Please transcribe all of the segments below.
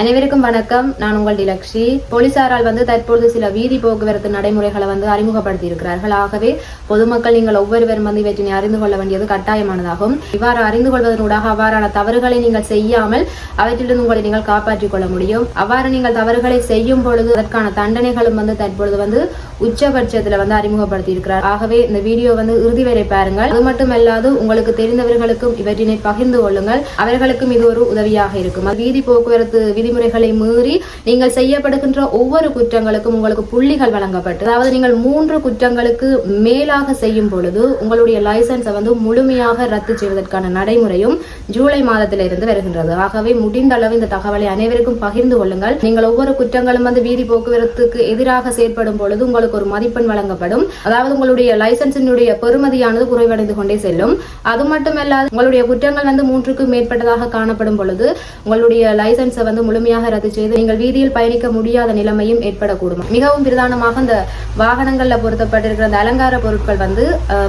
அனைவருக்கும் வணக்கம். நான் உங்கள் டிலக்ஷி. போலீசாரால் வந்து தற்பொழுது சில வீதி போக்குவரத்து நடைமுறைகளை வந்து அறிமுகப்படுத்தி இருக்கிறார்கள் ஆகவே பொதுமக்கள் நீங்கள் ஒவ்வொருவரும் வந்து இவற்றினை அறிந்து கொள்ள வேண்டியது கட்டாயமானதாகும். இவ்வாறு அறிந்து கொள்வதனூடாக அவ்வாறான தவறுகளை நீங்கள் செய்யாமல் அவற்றிலிருந்து உங்களை நீங்கள் காப்பாற்றிக் கொள்ள முடியும். அவ்வாறு நீங்கள் தவறுகளை செய்யும் பொழுது அதற்கான தண்டனைகளும் வந்து தற்பொழுது வந்து உச்சபட்சத்துல வந்து அறிமுகப்படுத்தி இருக்கிறார் ஆகவே இந்த வீடியோ வந்து இறுதி வரை பாருங்கள். அது மட்டுமல்லாது உங்களுக்கு தெரிந்தவர்களுக்கும் இவற்றினை பகிர்ந்து கொள்ளுங்கள். அவர்களுக்கும் இது ஒரு உதவியாக இருக்கும். வீதி போக்குவரத்து விதிமுறைகளை மீறி நீங்கள் செய்யப்படுகின்ற ஒவ்வொரு குற்றங்களுக்கும் உங்களுக்கு புள்ளிகள் வழங்கப்பட்டு அதாவது நீங்கள் மூன்று குற்றங்களுக்கு மேலாக செய்யும் பொழுது உங்களுடைய லைசன்ஸை வந்து முழுமையாக ரத்து செய்வதற்கான நடைமுறையும் ஜூலை மாதத்திலிருந்து வருகின்றது. ஆகவே முடிந்த அளவு இந்த தகவலை அனைவருக்கும் பகிர்ந்து கொள்ளுங்கள். நீங்கள் ஒவ்வொரு குற்றங்களும் வந்து வீதி போக்குவரத்துக்கு எதிராக செயற்படும் பொழுது உங்களுக்கு ஒரு மதிப்பெண் வழங்கப்படும். அதாவது உங்களுடைய லைசன்ஸினுடைய பெறுமதியானது குறைவடைந்து கொண்டே செல்லும். அது மட்டுமல்லாது உங்களுடைய குற்றங்கள் வந்து மூன்றுக்கு மேற்பட்டதாக காணப்படும் பொழுது உங்களுடைய லைசன்ஸை வந்து முழுமையாக ரத்து செய்து நீங்கள் வீதியில் பயணிக்க முடியாத நிலைமையும் ஏற்படக்கூடும். மிகவும் பிரதானமாக இந்த வாகனங்கள்ல பொருத்தப்பட்டிருக்கிற அந்த அலங்கார பொருட்கள் வந்து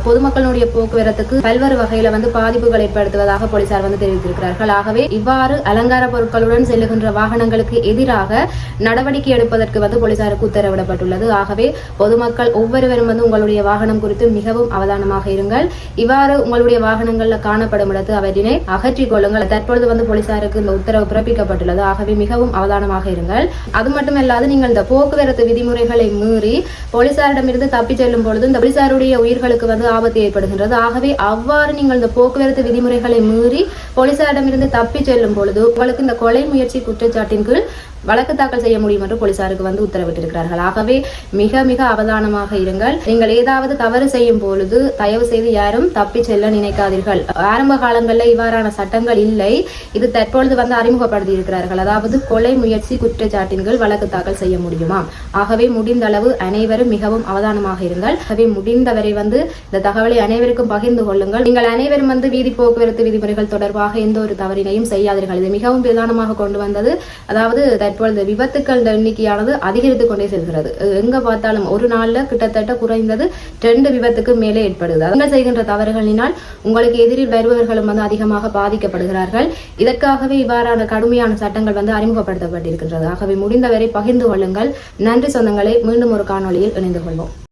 பொதுமக்களுடைய போக்குவரத்துக்கு பல்வேறு வகையில வந்து பாதிப்புகள் ஏற்படுத்துவதாக போலீசார் வந்து தெரிவித்திருக்கிறார்கள். ஆகவே இவ்வாறு அலங்கார பொருட்களுடன் செல்லுகின்ற வாகனங்களுக்கு எதிராக நடவடிக்கை எடுப்பதற்கு வந்து போலீசாருக்கு உத்தரவிடப்பட்டுள்ளது. ஆகவே பொதுமக்கள் ஒவ்வொருவரும் வந்து உங்களுடைய வாகனம் குறித்து மிகவும் அவதானமாக இருங்கள். இவ்வாறு உங்களுடைய வாகனங்கள்ல காணப்படும் இடத்து அவற்றினை அகற்றிக் கொள்ளுங்கள். தற்பொழுது வந்து போலீசாருக்கு இந்த உத்தரவு பிறப்பிக்கப்பட்டுள்ளது. ஆகவே மிகவும் அவதானமாக இருங்கள். அது மட்டுமல்லாது நீங்கள் இந்த போக்குவரத்து விதிமுறைகளை மீறி போலீசாரிடமிருந்து தப்பி செல்லும் பொழுது இந்த போலீசாருடைய உயிர்களுக்கு வந்து ஆபத்து ஏற்படுகின்றது. ஆகவே அவ்வாறு நீங்கள் இந்த போக்குவரத்து விதிமுறைகளை மீறி போலீசாரிடமிருந்து தப்பி செல்லும் பொழுது உங்களுக்கு இந்த கொலை முயற்சி குற்றச்சாட்டின் கீழ் வழக்கு தாக்கல் செய்ய முடியும் என்று போலீசாருக்கு வந்து உத்தரவிட்டிருக்கிறார்கள். ஆகவே மிக மிக அவதானமாக இருங்கள். நீங்கள் ஏதாவது தவறு செய்யும் பொழுது தயவு செய்து யாரும் தப்பி செல்ல நினைக்காதீர்கள். ஆரம்ப காலங்களில் இவ்வாறான சட்டங்கள் இல்லை. இது தற்பொழுது வந்து அறிமுகப்படுத்தி இருக்கிறார்கள் அதாவது கொலை முயற்சி குற்றச்சாட்டின் கீழ் வழக்கு தாக்கல் செய்ய முடியுமா? ஆகவே முடிந்த அளவு அனைவரும் மிகவும் அவதானமாக இருங்கள். ஆகவே முடிந்தவரை வந்து இந்த தகவலை அனைவருக்கும் பகிர்ந்து கொள்ளுங்கள். நீங்கள் அனைவரும் வந்து வீதி போக்குவரத்து விதிமுறைகள் தொடர்பாக எந்த ஒரு தவறினையும் செய்யாதீர்கள். இது மிகவும் பிரதானமாக கொண்டு வந்தது. அதாவது தற்பொழுது விபத்துக்கள் எண்ணிக்கையானது அதிகரித்து கொண்டே செல்கிறது. எங்க பார்த்தாலும் ஒரு நாள்ல கிட்டத்தட்ட குறைந்தது ரெண்டு விபத்துக்கு மேலே ஏற்படுது. அவங்க செய்கின்ற தவறுகளினால் உங்களுக்கு எதிரில் வருபவர்களும் வந்து அதிகமாக பாதிக்கப்படுகிறார்கள். இதற்காகவே இவ்வாறான கடுமையான சட்டங்கள் வந்து அறிமுகப்படுத்தப்பட்டிருக்கின்றது. ஆகவே முடிந்தவரை பகிர்ந்து கொள்ளுங்கள். நன்றி சொந்தங்களை மீண்டும் ஒரு காணொலியில் இணைந்து கொள்வோம்.